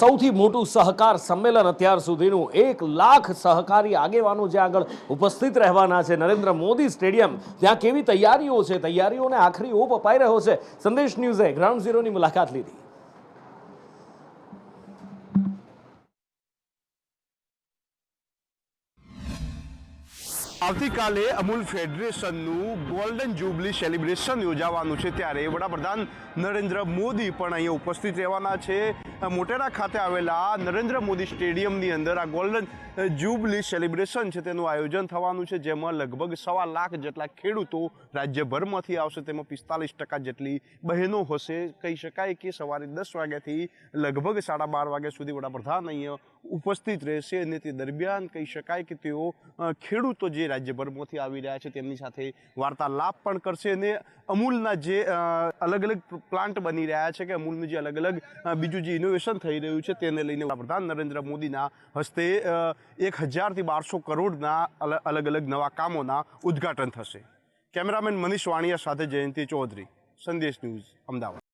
સૌથી મોટું સહકાર સંમેલન અત્યાર સુધીનું. એક લાખ સહકારી આગેવાનો જે આગળ ઉપસ્થિત રહેવાના છે. નરેન્દ્ર મોદી સ્ટેડિયમ, ત્યાં કેવી તૈયારીઓ છે? તૈયારીઓને આખરી ઓપ અપાઈ રહ્યો છે. સંદેશ ન્યૂઝે ગ્રાઉન્ડ ઝીરોની મુલાકાત લીધી. આવતીકાલે અમૂલ ફેડરેશનનું ગોલ્ડન જ્યુબલી સેલિબ્રેશન યોજાવાનું છે. ત્યારે વડાપ્રધાન નરેન્દ્ર મોદી પણ અહીંયા ઉપસ્થિત રહેવાના છે. મોટેરા ખાતે આવેલા નરેન્દ્ર મોદી સ્ટેડિયમની અંદર આ ગોલ્ડન જ્યુબલી સેલિબ્રેશન છે તેનું આયોજન થવાનું છે, જેમાં લગભગ સવા લાખ જેટલા ખેડૂતો રાજ્યભરમાંથી આવશે. તેમાં પિસ્તાલીસ ટકા જેટલી બહેનો હશે. કહી શકાય કે સવારે દસ વાગ્યાથી લગભગ સાડા બાર વાગ્યા સુધી વડાપ્રધાન અહીંયા ઉપસ્થિત રહેશે અને તે દરમિયાન કહી શકાય કે તેઓ ખેડૂતો જે રાજ્યભરમાંથી આવી રહ્યા છે તેમની સાથે વાર્તાલાપ પણ કરશે અને અમૂલના જે અલગ અલગ પ્લાન્ટ બની રહ્યા છે કે અમૂલનું જે અલગ અલગ બીજું જે ઇનોવેશન થઈ રહ્યું છે તેને લઈને વડાપ્રધાન નરેન્દ્ર મોદીના હસ્તે એક હજારથી બારસો કરોડના અલગ અલગ નવા કામોના ઉદ્ઘાટન થશે. કેમેરામેન મનીષ વાણિયા સાથે જયંતિ ચૌધરી, સંદેશ ન્યૂઝ, અમદાવાદ.